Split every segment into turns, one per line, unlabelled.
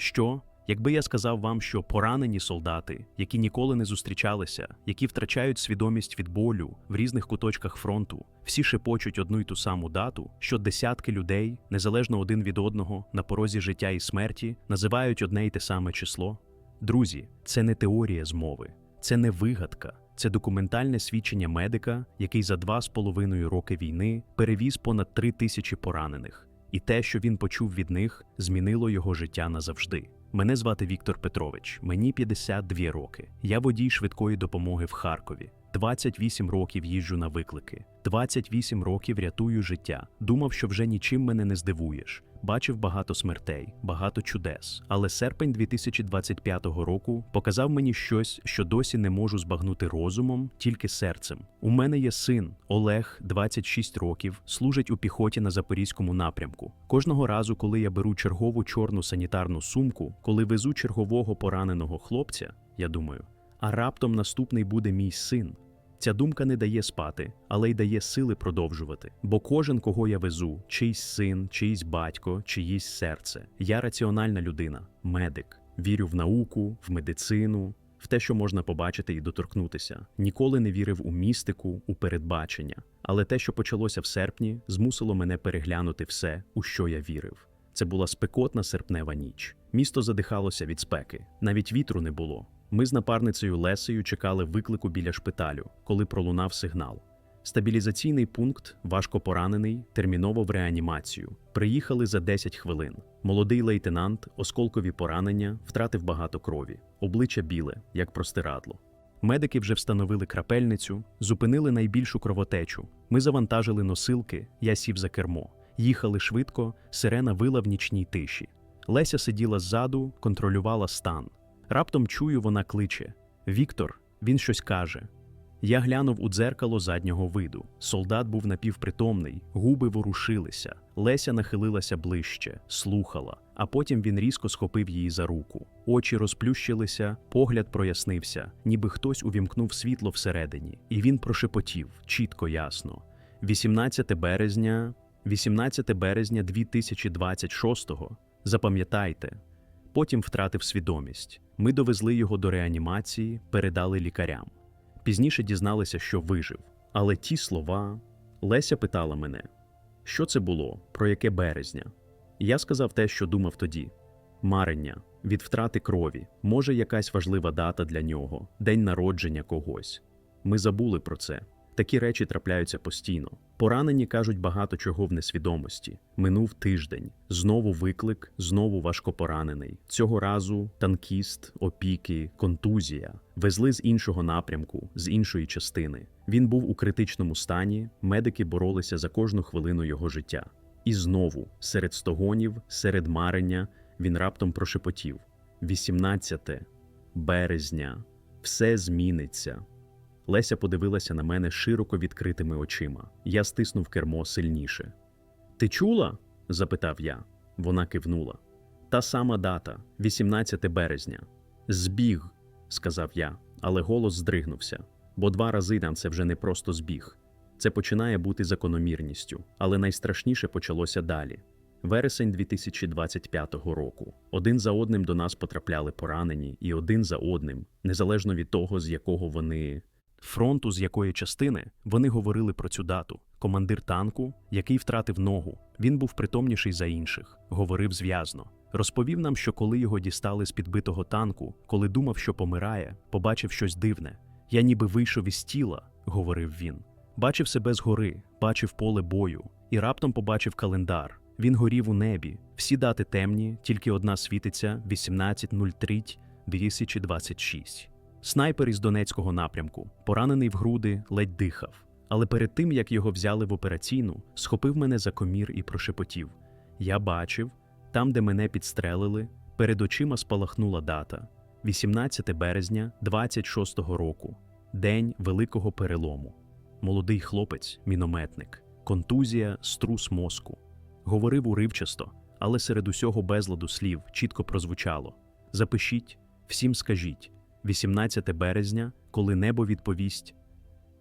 Що, якби я сказав вам, що поранені солдати, які ніколи не зустрічалися, які втрачають свідомість від болю в різних куточках фронту, всі шепочуть одну й ту саму дату, що десятки людей, незалежно один від одного, на порозі життя і смерті, називають одне й те саме число? Друзі, це не теорія змови, це не вигадка, це документальне свідчення медика, який за два з половиною роки війни перевіз понад три тисячі поранених. І те, що він почув від них, змінило його життя назавжди. Мене звати Віктор Петрович, мені 52 роки. Я водій швидкої допомоги в Харкові. 28 років їжджу на виклики. 28 років рятую життя. Думав, що вже нічим мене не здивуєш. Бачив багато смертей, багато чудес. Але серпень 2025 року показав мені щось, що досі не можу збагнути розумом, тільки серцем. У мене є син Олег, 26 років, служить у піхоті на запорізькому напрямку. Кожного разу, коли я беру чергову чорну санітарну сумку, коли везу чергового пораненого хлопця, я думаю, а раптом наступний буде мій син. Ця думка не дає спати, але й дає сили продовжувати. Бо кожен, кого я везу, чийсь син, чийсь батько, чиїсь серце. Я раціональна людина, медик. Вірю в науку, в медицину, в те, що можна побачити і доторкнутися. Ніколи не вірив у містику, у передбачення. Але те, що почалося в серпні, змусило мене переглянути все, у що я вірив. Це була спекотна серпнева ніч. Місто задихалося від спеки, навіть вітру не було. Ми з напарницею Лесею чекали виклику біля шпиталю, коли пролунав сигнал. Стабілізаційний пункт, важко поранений, терміново в реанімацію. Приїхали за 10 хвилин. Молодий лейтенант, осколкові поранення, втратив багато крові, обличчя біле, як простирадло. Медики вже встановили крапельницю, зупинили найбільшу кровотечу. Ми завантажили носилки, я сів за кермо. Їхали швидко, сирена вила в нічній тиші. Леся сиділа ззаду, контролювала стан. Раптом чую, вона кличе: Віктор, він щось каже. Я глянув у дзеркало заднього виду. Солдат був напівпритомний, губи ворушилися. Леся нахилилася ближче, слухала, а потім він різко схопив її за руку. Очі розплющилися, погляд прояснився, ніби хтось увімкнув світло всередині, і він прошепотів чітко ясно. 18 березня, 18 березня 2026-го. Запам'ятайте. Потім втратив свідомість. Ми довезли його до реанімації, передали лікарям. Пізніше дізналися, що вижив. Але ті слова. Леся питала мене, що це було, про яке березня. Я сказав те, що думав тоді: марення, від втрати крові, може, якась важлива дата для нього, день народження когось. Ми забули про це. Такі речі трапляються постійно. Поранені кажуть багато чого в несвідомості. Минув тиждень, знову виклик, знову важкопоранений. Цього разу танкіст, опіки, контузія. Везли з іншого напрямку, з іншої частини. Він був у критичному стані, медики боролися за кожну хвилину його життя. І знову, серед стогонів, серед марення, він раптом прошепотів: 18 березня, все зміниться. Леся подивилася на мене широко відкритими очима. Я стиснув кермо сильніше. Ти чула? запитав я. Вона кивнула. Та сама дата, 18 березня. Збіг, сказав я, але голос здригнувся, бо два рази нам це вже не просто збіг. Це починає бути закономірністю, але найстрашніше почалося далі. Вересень 2025 року. Один за одним до нас потрапляли поранені, і один за одним, незалежно від того, з якого вони фронту, з якої частини вони говорили про цю дату. Командир танку, який втратив ногу, він був притомніший за інших, говорив зв'язно. Розповів нам, що коли його дістали з підбитого танку, коли думав, що помирає, побачив щось дивне. Я ніби вийшов із тіла, говорив він. Бачив себе згори, бачив поле бою, і раптом побачив календар. Він горів у небі. Всі дати темні, тільки одна світиться 18.03 2026. Снайпер із Донецького напрямку, поранений в груди, ледь дихав. Але перед тим, як його взяли в операційну, схопив мене за комір і прошепотів: Я бачив, там, де мене підстрелили, перед очима спалахнула дата 18 березня 26-го року, день великого перелому. Молодий хлопець, мінометник, контузія, струс мозку. Говорив уривчасто, але серед усього безладу слів чітко прозвучало: Запишіть, всім скажіть. 18 березня, коли небо відповість,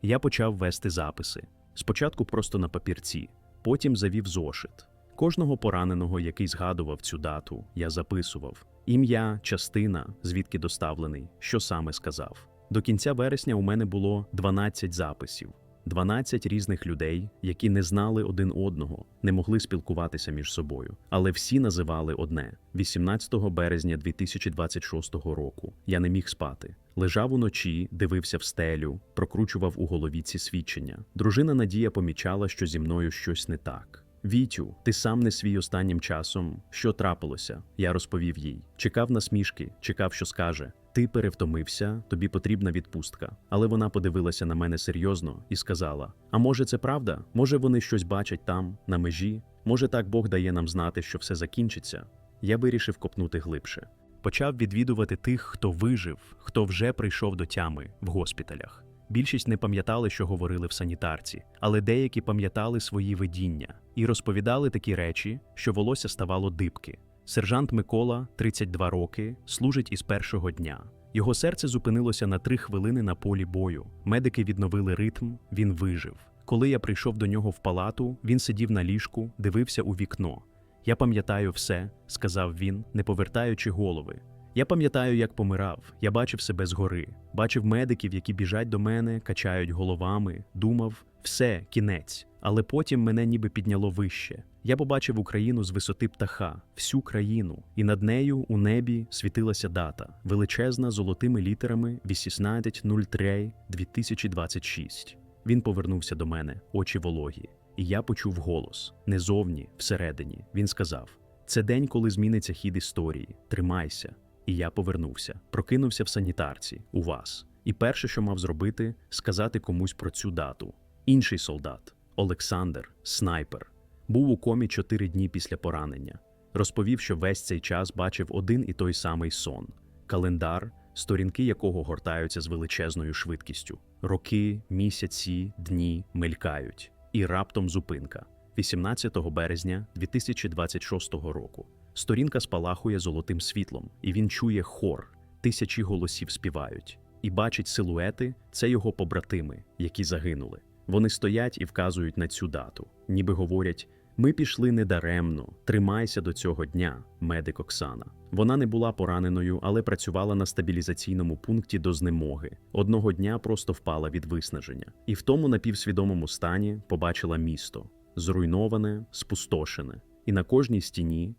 я почав вести записи. Спочатку просто на папірці, потім завів зошит. Кожного пораненого, який згадував цю дату, я записував ім'я, частина, звідки доставлений, що саме сказав. До кінця вересня у мене було 12 записів, 12 різних людей, які не знали один одного, не могли спілкуватися між собою, але всі називали одне 18 березня 2026 року. Я не міг спати. Лежав уночі, дивився в стелю, прокручував у голові ці свідчення. Дружина Надія помічала, що зі мною щось не так. Вітю, ти сам не свій останнім часом. Що трапилося? Я розповів їй. Чекав насмішки, чекав, що скаже. Ти перевтомився, тобі потрібна відпустка. Але вона подивилася на мене серйозно і сказала: А може, це правда? Може, вони щось бачать там, на межі? Може, так Бог дає нам знати, що все закінчиться? Я вирішив копнути глибше. Почав відвідувати тих, хто вижив, хто вже прийшов до тями в госпіталях. Більшість не пам'ятали, що говорили в санітарці, але деякі пам'ятали свої видіння і розповідали такі речі, що волосся ставало дибки. Сержант Микола, 32 роки, служить із першого дня. Його серце зупинилося на три хвилини на полі бою. Медики відновили ритм, він вижив. Коли я прийшов до нього в палату, він сидів на ліжку, дивився у вікно. Я пам'ятаю все, сказав він, не повертаючи голови. Я пам'ятаю, як помирав. Я бачив себе згори, бачив медиків, які біжать до мене, качають головами, думав, все, кінець. Але потім мене ніби підняло вище. Я побачив Україну з висоти птаха, всю країну, і над нею у небі світилася дата, величезна золотими літерами 18.03.2026. Він повернувся до мене, очі вологі, і я почув голос не зовні, всередині. Він сказав: це день, коли зміниться хід історії. Тримайся. І я повернувся, прокинувся в санітарці у вас. І перше, що мав зробити, сказати комусь про цю дату. Інший солдат, Олександр, снайпер, був у комі чотири дні після поранення. Розповів, що весь цей час бачив один і той самий сон, календар, сторінки якого гортаються з величезною швидкістю. Роки, місяці, дні мелькають. І раптом зупинка 18 березня 2026 року. Сторінка спалахує золотим світлом, і він чує хор, тисячі голосів співають, і бачить силуети це його побратими, які загинули. Вони стоять і вказують на цю дату, ніби говорять: ми пішли недаремно, тримайся до цього дня, медик Оксана. Вона не була пораненою, але працювала на стабілізаційному пункті до знемоги. Одного дня просто впала від виснаження, і в тому напівсвідомому стані побачила місто зруйноване, спустошене, і на кожній стіні.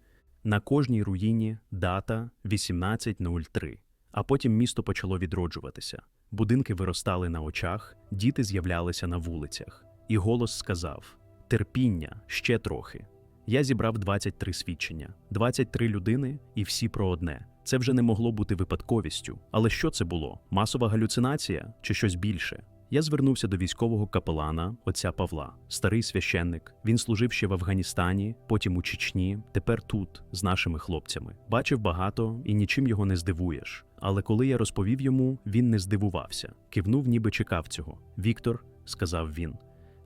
На кожній руїні дата 1803. А потім місто почало відроджуватися. Будинки виростали на очах, діти з'являлися на вулицях. І голос сказав: Терпіння ще трохи. Я зібрав 23 свідчення, 23 людини, і всі про одне. Це вже не могло бути випадковістю. Але що це було? Масова галюцинація чи щось більше? Я звернувся до військового капелана, отця Павла, старий священник. Він служив ще в Афганістані, потім у Чечні, тепер тут, з нашими хлопцями. Бачив багато і нічим його не здивуєш. Але коли я розповів йому, він не здивувався, кивнув, ніби чекав цього. Віктор, сказав він.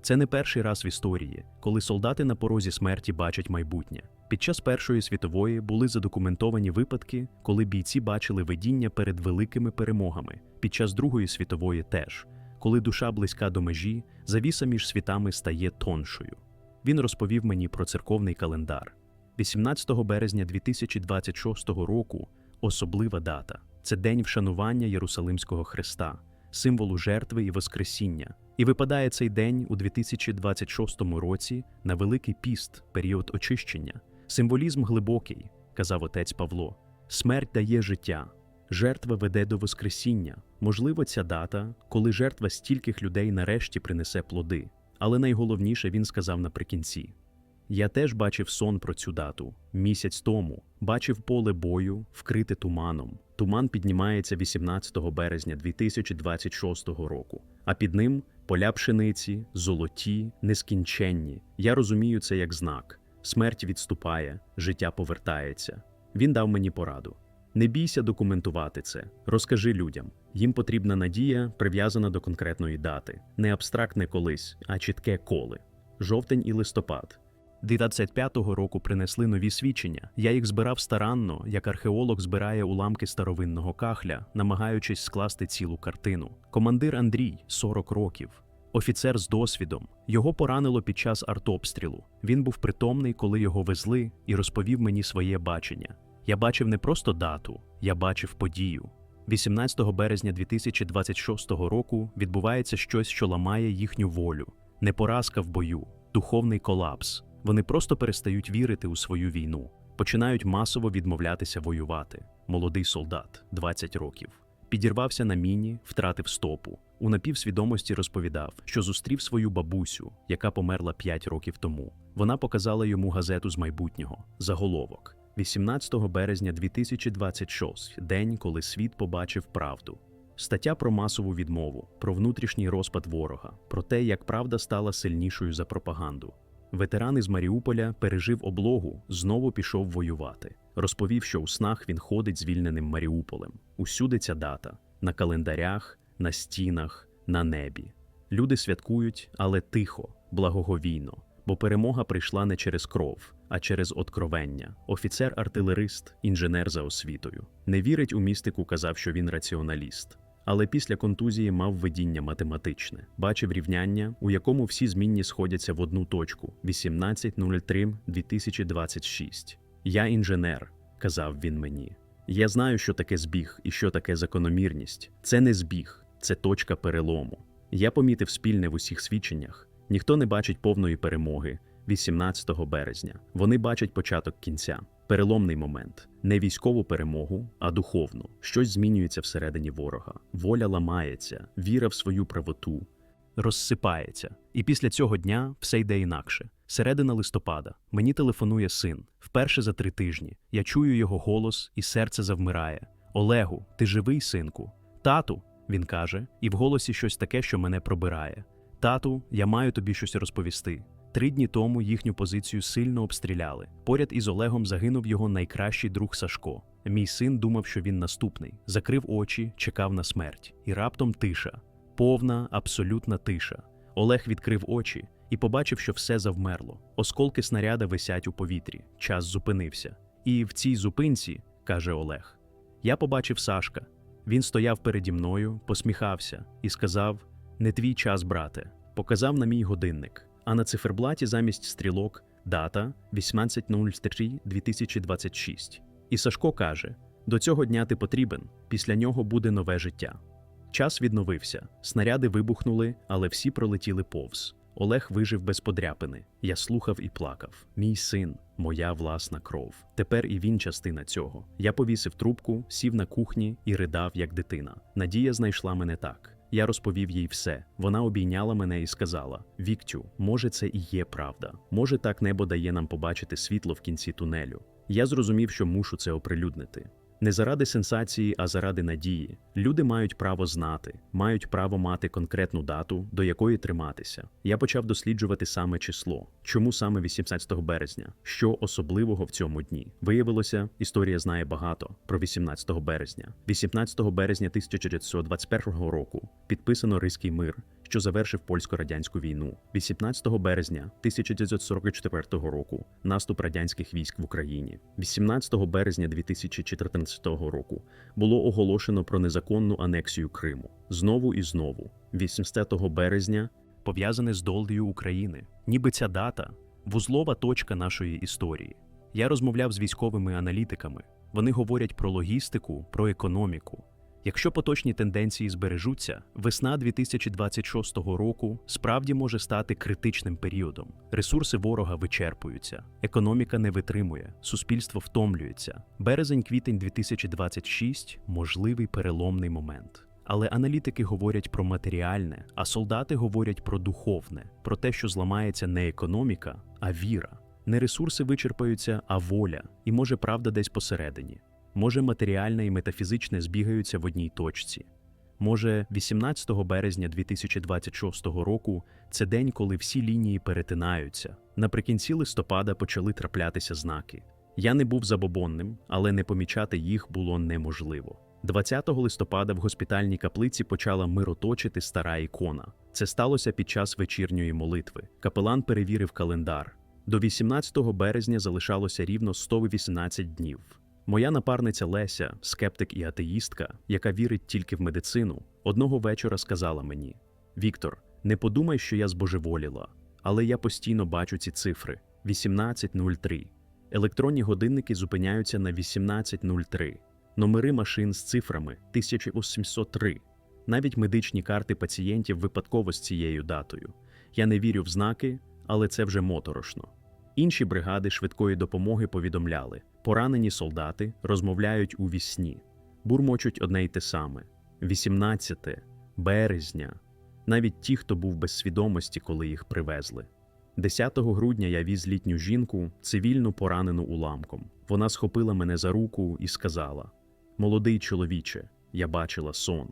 Це не перший раз в історії, коли солдати на порозі смерті бачать майбутнє. Під час Першої світової були задокументовані випадки, коли бійці бачили видіння перед великими перемогами. Під час Другої світової теж. Коли душа близька до межі, завіса між світами стає тоншою. Він розповів мені про церковний календар. 18 березня 2026 року особлива дата це день вшанування Єрусалимського Христа, символу жертви і Воскресіння. І випадає цей день у 2026 році на Великий піст, період очищення. Символізм глибокий, казав отець Павло. Смерть дає життя, жертва веде до Воскресіння. Можливо, ця дата, коли жертва стільких людей нарешті принесе плоди. Але найголовніше він сказав наприкінці: Я теж бачив сон про цю дату місяць тому, бачив поле бою, вкрите туманом. Туман піднімається 18 березня 2026 року, а під ним поля пшениці, золоті, нескінченні. Я розумію це як знак. Смерть відступає, життя повертається. Він дав мені пораду. Не бійся документувати це, розкажи людям. Їм потрібна надія, прив'язана до конкретної дати, не абстрактне колись, а чітке коли. Жовтень і листопад. 25-го року принесли нові свідчення. Я їх збирав старанно, як археолог збирає уламки старовинного кахля, намагаючись скласти цілу картину. Командир Андрій 40 років. Офіцер з досвідом. Його поранило під час артобстрілу. Він був притомний, коли його везли, і розповів мені своє бачення. Я бачив не просто дату, я бачив подію. 18 березня 2026 року відбувається щось, що ламає їхню волю. Не поразка в бою, духовний колапс. Вони просто перестають вірити у свою війну, починають масово відмовлятися воювати. Молодий солдат, 20 років. Підірвався на міні, втратив стопу. У напівсвідомості розповідав, що зустрів свою бабусю, яка померла 5 років тому. Вона показала йому газету з майбутнього, заголовок. 18 березня 2026 – день, коли світ побачив правду. Стаття про масову відмову, про внутрішній розпад ворога, про те, як правда стала сильнішою за пропаганду. Ветеран із Маріуполя пережив облогу, знову пішов воювати. Розповів, що у снах він ходить звільненим Маріуполем. Усюди ця дата на календарях, на стінах, на небі. Люди святкують, але тихо, благоговійно, бо перемога прийшла не через кров, а через откровення. Офіцер-артилерист, інженер за освітою. Не вірить у містику, казав, що він раціоналіст. Але після контузії мав видіння математичне, бачив рівняння, у якому всі змінні сходяться в одну точку 18.03.2026. Я інженер, казав він мені. Я знаю, що таке збіг і що таке закономірність. Це не збіг, це точка перелому. Я помітив спільне в усіх свідченнях. Ніхто не бачить повної перемоги 18 березня. Вони бачать початок кінця, переломний момент, не військову перемогу, а духовну. Щось змінюється всередині ворога. Воля ламається, віра в свою правоту розсипається. І після цього дня все йде інакше. Середина листопада мені телефонує син. Вперше за три тижні. Я чую його голос, і серце завмирає. Олегу, ти живий, синку? Тату, він каже, і в голосі щось таке, що мене пробирає. Тату, я маю тобі щось розповісти. Три дні тому їхню позицію сильно обстріляли. Поряд із Олегом загинув його найкращий друг Сашко. Мій син думав, що він наступний, закрив очі, чекав на смерть, і раптом тиша, повна, абсолютна тиша. Олег відкрив очі і побачив, що все завмерло. Осколки снаряда висять у повітрі. Час зупинився. І в цій зупинці, каже Олег, я побачив Сашка. Він стояв переді мною, посміхався і сказав: Не твій час, брате. Показав на мій годинник. А на циферблаті замість стрілок дата 18.03.2026. І Сашко каже: До цього дня ти потрібен, після нього буде нове життя. Час відновився, снаряди вибухнули, але всі пролетіли повз. Олег вижив без подряпини. Я слухав і плакав. Мій син, моя власна кров. Тепер і він частина цього. Я повісив трубку, сів на кухні і ридав, як дитина. Надія знайшла мене так. Я розповів їй все. Вона обійняла мене і сказала: Віктю, може, це і є правда. Може, так небо дає нам побачити світло в кінці тунелю. Я зрозумів, що мушу це оприлюднити. Не заради сенсації, а заради надії. Люди мають право знати, мають право мати конкретну дату, до якої триматися. Я почав досліджувати саме число. Чому саме 18 березня? Що особливого в цьому дні? Виявилося, історія знає багато про 18 березня. 18 березня 1921 року підписано Ризький мир, що завершив польсько-радянську війну. 18 березня 1944 року наступ радянських військ в Україні. 18 березня 2014 року було оголошено про незаконну анексію Криму. Знову і знову. 18 березня пов'язане з долею України. Ніби ця дата вузлова точка нашої історії. Я розмовляв з військовими аналітиками. Вони говорять про логістику, про економіку. Якщо поточні тенденції збережуться, весна 2026 року справді може стати критичним періодом. Ресурси ворога вичерпуються, економіка не витримує, суспільство втомлюється. Березень-квітень 2026 можливий переломний момент. Але аналітики говорять про матеріальне, а солдати говорять про духовне, про те, що зламається не економіка, а віра. Не ресурси вичерпаються, а воля, і може правда десь посередині. Може, матеріальне і метафізичне збігаються в одній точці. Може, 18 березня 2026 року це день, коли всі лінії перетинаються. Наприкінці листопада почали траплятися знаки. Я не був забобонним, але не помічати їх було неможливо. 20 листопада в госпітальній каплиці почала мироточити стара ікона. Це сталося під час вечірньої молитви. Капелан перевірив календар. До 18 березня залишалося рівно 118 днів. Моя напарниця Леся, скептик і атеїстка, яка вірить тільки в медицину, одного вечора сказала мені: Віктор, Не подумай, що я збожеволіла, але я постійно бачу ці цифри 18.03. Електронні годинники зупиняються на 18.03. Номери машин з цифрами 1803. Навіть медичні карти пацієнтів випадково з цією датою. Я не вірю в знаки, але це вже моторошно. Інші бригади швидкої допомоги повідомляли: поранені солдати розмовляють у вісні, бурмочуть одне й те саме: 18 березня. Навіть ті, хто був без свідомості, коли їх привезли. 10 грудня я віз літню жінку, цивільну поранену уламком. Вона схопила мене за руку і сказала: Молодий чоловіче, я бачила сон.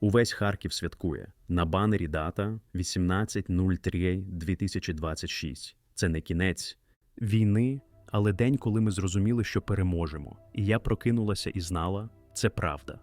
Увесь Харків святкує. На банері дата 18.03.2026. Це не кінець війни, але день, коли ми зрозуміли, що переможемо. І я прокинулася і знала, це правда.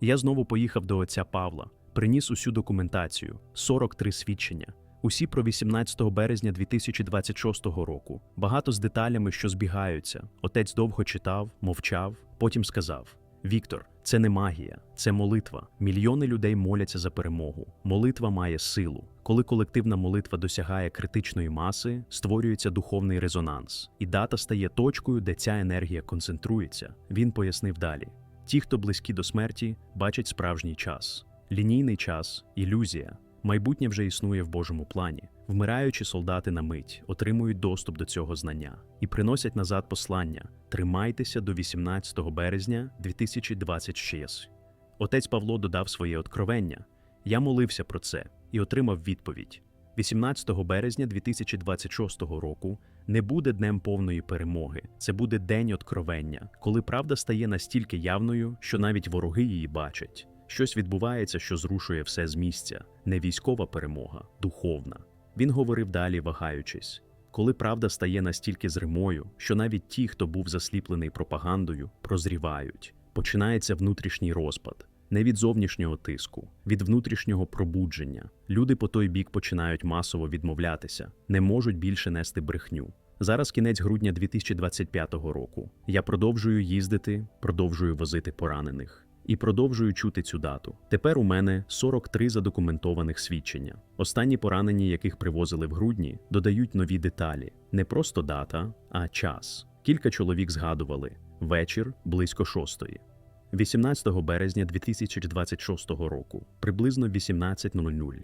Я знову поїхав до отця Павла, приніс усю документацію, 43 свідчення. Усі про 18 березня 2026 року. Багато з деталями, що збігаються. Отець довго читав, мовчав, потім сказав: Віктор, це не магія, це молитва. Мільйони людей моляться за перемогу. Молитва має силу. Коли колективна молитва досягає критичної маси, створюється духовний резонанс, і дата стає точкою, де ця енергія концентрується. Він пояснив далі: ті, хто близькі до смерті, бачать справжній час. Лінійний час ілюзія. Майбутнє вже існує в Божому плані. Вмираючі солдати на мить отримують доступ до цього знання і приносять назад послання: тримайтеся до 18 березня 2026. Отець Павло додав своє откровення. Я молився про це і отримав відповідь: 18 березня 2026 року не буде днем повної перемоги. Це буде день откровення, коли правда стає настільки явною, що навіть вороги її бачать. Щось відбувається, що зрушує все з місця, не військова перемога, духовна. Він говорив далі, вагаючись. Коли правда стає настільки зримою, що навіть ті, хто був засліплений пропагандою, прозрівають, починається внутрішній розпад, не від зовнішнього тиску, від внутрішнього пробудження. Люди по той бік починають масово відмовлятися, не можуть більше нести брехню. Зараз кінець грудня 2025 року. Я продовжую їздити, продовжую возити поранених. І продовжую чути цю дату. Тепер у мене 43 задокументованих свідчення. Останні поранені, яких привозили в грудні, додають нові деталі: не просто дата, а час. Кілька чоловік згадували вечір близько шостої. 18 березня 2026 року, приблизно 18.00.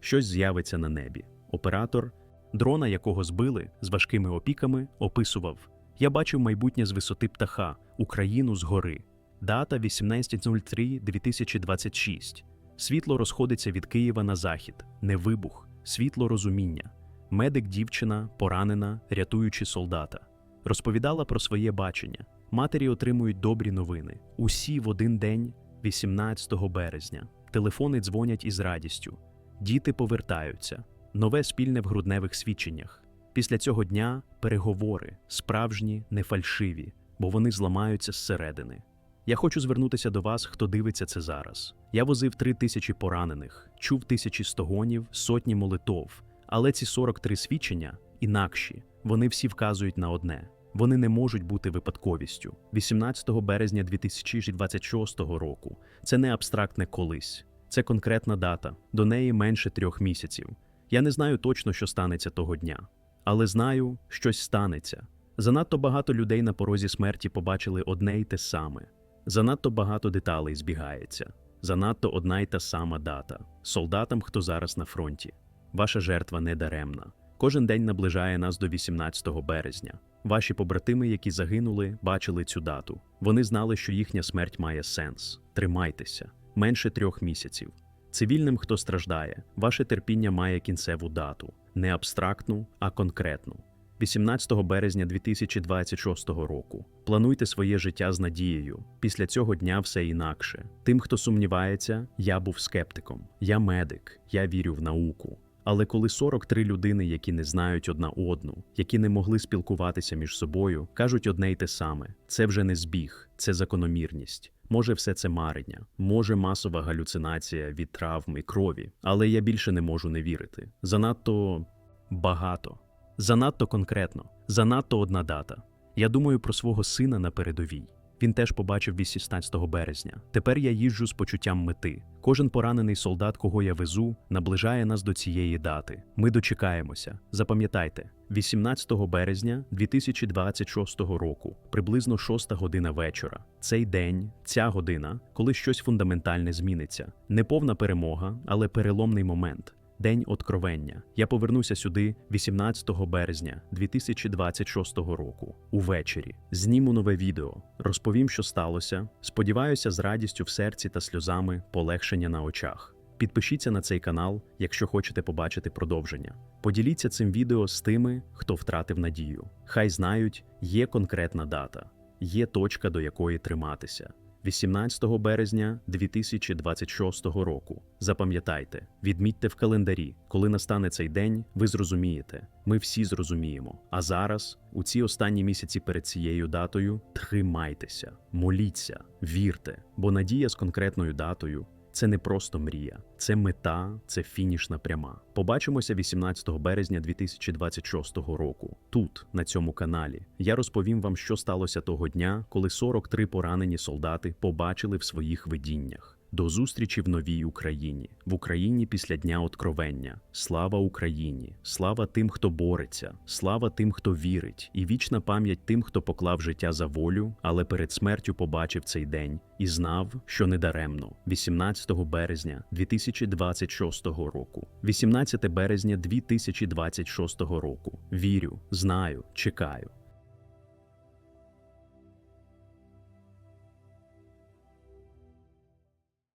Щось з'явиться на небі. Оператор, дрона, якого збили з важкими опіками, описував: Я бачив майбутнє з висоти птаха, Україну згори. Дата 18.03.2026. Світло розходиться від Києва на захід, не вибух, світло розуміння. Медик дівчина, поранена, рятуючи солдата. Розповідала про своє бачення. Матері отримують добрі новини. Усі в один день, 18 березня. Телефони дзвонять із радістю. Діти повертаються. Нове спільне в грудневих свідченнях. Після цього дня переговори, справжні, не фальшиві, бо вони зламаються зсередини. Я хочу звернутися до вас, хто дивиться це зараз. Я возив три тисячі поранених, чув тисячі стогонів, сотні молитов, але ці 43 свідчення інакші. Вони всі вказують на одне: вони не можуть бути випадковістю. 18 березня 2026 року. Це не абстрактне колись, це конкретна дата. До неї менше трьох місяців. Я не знаю точно, що станеться того дня, але знаю, щось станеться. Занадто багато людей на порозі смерті побачили одне й те саме. Занадто багато деталей збігається, занадто одна й та сама дата. Солдатам, хто зараз на фронті. Ваша жертва не даремна. Кожен день наближає нас до 18 березня. Ваші побратими, які загинули, бачили цю дату. Вони знали, що їхня смерть має сенс. Тримайтеся менше трьох місяців. Цивільним, хто страждає, ваше терпіння має кінцеву дату, не абстрактну, а конкретну. 18 березня 2026 року. Плануйте своє життя з надією. Після цього дня все інакше. Тим, хто сумнівається, я був скептиком. Я медик, я вірю в науку. Але коли 43 людини, які не знають одна одну, які не могли спілкуватися між собою, кажуть одне й те саме: це вже не збіг, це закономірність. Може, все це марення, може масова галюцинація від травм і крові, але я більше не можу не вірити. Занадто багато. Занадто конкретно, занадто одна дата. Я думаю про свого сина на передовій. Він теж побачив 18 березня. Тепер я їжджу з почуттям мети. Кожен поранений солдат, кого я везу, наближає нас до цієї дати. Ми дочекаємося. Запам'ятайте, 18 березня 2026 року, приблизно 6 година вечора. Цей день, ця година, коли щось фундаментальне зміниться. Не повна перемога, але переломний момент. День откровення. Я повернуся сюди 18 березня 2026 року. Увечері. Зніму нове відео. Розповім, що сталося. Сподіваюся, з радістю в серці та сльозами полегшення на очах. Підпишіться на цей канал, якщо хочете побачити продовження. Поділіться цим відео з тими, хто втратив надію. Хай знають, є конкретна дата, є точка, до якої триматися. 18 березня 2026 року. Запам'ятайте, відмітьте в календарі, коли настане цей день, ви зрозумієте. Ми всі зрозуміємо. А зараз, у ці останні місяці перед цією датою, тримайтеся, моліться, вірте, бо надія з конкретною датою це не просто мрія, це мета, це фінішна пряма. Побачимося 18 березня 2026 року. Тут, на цьому каналі, я розповім вам, що сталося того дня, коли 43 поранені солдати побачили в своїх видіннях. До зустрічі в новій Україні, в Україні після Дня Откровення. Слава Україні! Слава тим, хто бореться, слава тим, хто вірить, і вічна пам'ять тим, хто поклав життя за волю, але перед смертю побачив цей день і знав, що недаремно. 18 березня 2026 року. 18 березня 2026 року. Вірю, знаю, чекаю.